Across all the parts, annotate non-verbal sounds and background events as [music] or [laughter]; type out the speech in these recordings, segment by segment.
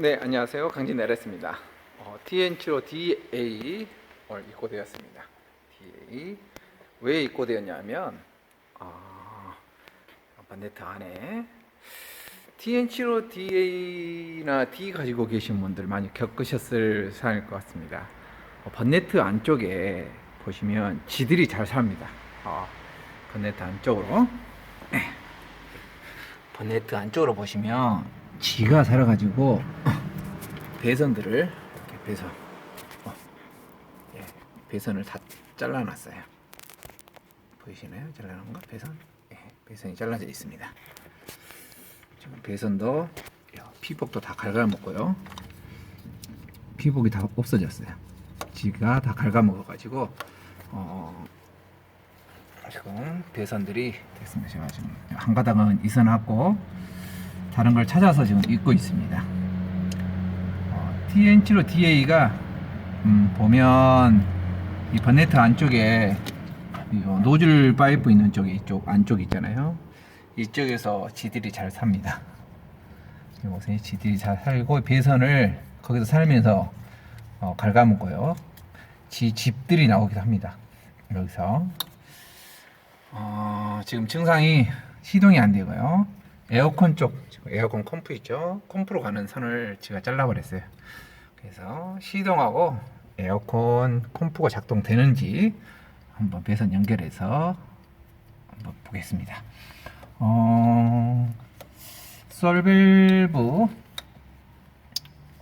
네, 안녕하세요. 강진 LS입니다. 어, TN75DA 오늘 입고되었습니다. DA 왜 입고되었냐면 어, 번네트 안에 TN75DA나 D 가지고 계신 분들 많이 겪으셨을 사안일 것 같습니다. 어, 번네트 안쪽에 보시면 지들이 잘 삽니다. 어, 번네트 안쪽으로 번네트 안쪽으로 보시면 지가 살아가지고 배선들을 이렇게 배선 어, 예, 배선을 다 잘라놨어요. 보이시나요? 잘라놓은 거 배선? 예, 배선이 잘라져 있습니다. 지금 배선도 야, 피복도 다 갉아먹고요. 피복이 다 없어졌어요. 지가 다 갉아먹어가지고 어, 지금 배선들이 됐습니다. 지금 한 가닥은 있어놨고 다른 걸 찾아서 지금 입고 있습니다. 어, TN75 DA가 음, 보면 이 번네트 안쪽에 이 어, 노즐 파이프 있는 쪽에 이쪽 안쪽 있잖아요. 이쪽에서 지들이 잘 삽니다. 보세요. 지들이 잘 살고 배선을 거기서 살면서 어, 갉아먹고요. 지 집들이 나오기도 합니다. 여기서 어, 지금 증상이 시동이 안 되고요. 에어컨 쪽, 에어컨 컴프 있죠? 컴프로 가는 선을 제가 잘라버렸어요. 그래서 시동하고 에어컨 컴프가 작동되는지 한번 배선 연결해서 한번 보겠습니다. 어, 썰밸브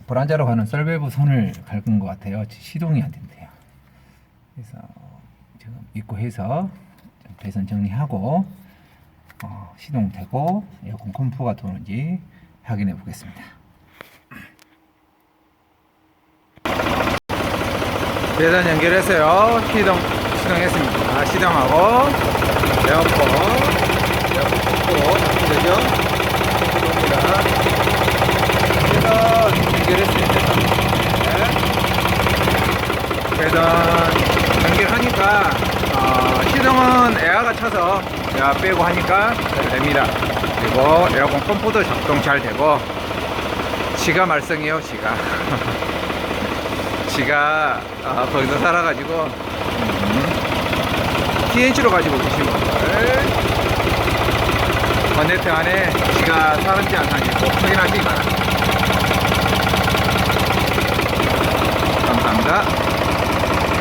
보란자로 가는 썰밸브 선을 긁은 것 같아요. 시동이 안 된대요. 그래서 지금 입고 해서 좀 배선 정리하고 어, 시동되고 에어컨 컴프가 도는지 확인해 보겠습니다. 배선 연결했어요. 시동 시동했습니다. 아, 시동하고 에어컨 에어컨 작동되죠? 컴프입니다. 배선 연결했습니다. 네. 배선 연결하니까 어, 시동은 에어가 차서 에어 빼고 하니까 잘 됩니다. 그리고 에어컨 컴프도 작동 잘 되고 지가 말썽이요 지가 [laughs] 지가 아, 거기서 살아가지고 음, TNC로 가지고 계신 분들 번네트 안에 지가 사는지 안 사는지 꼭 확인하시기 바랍니다.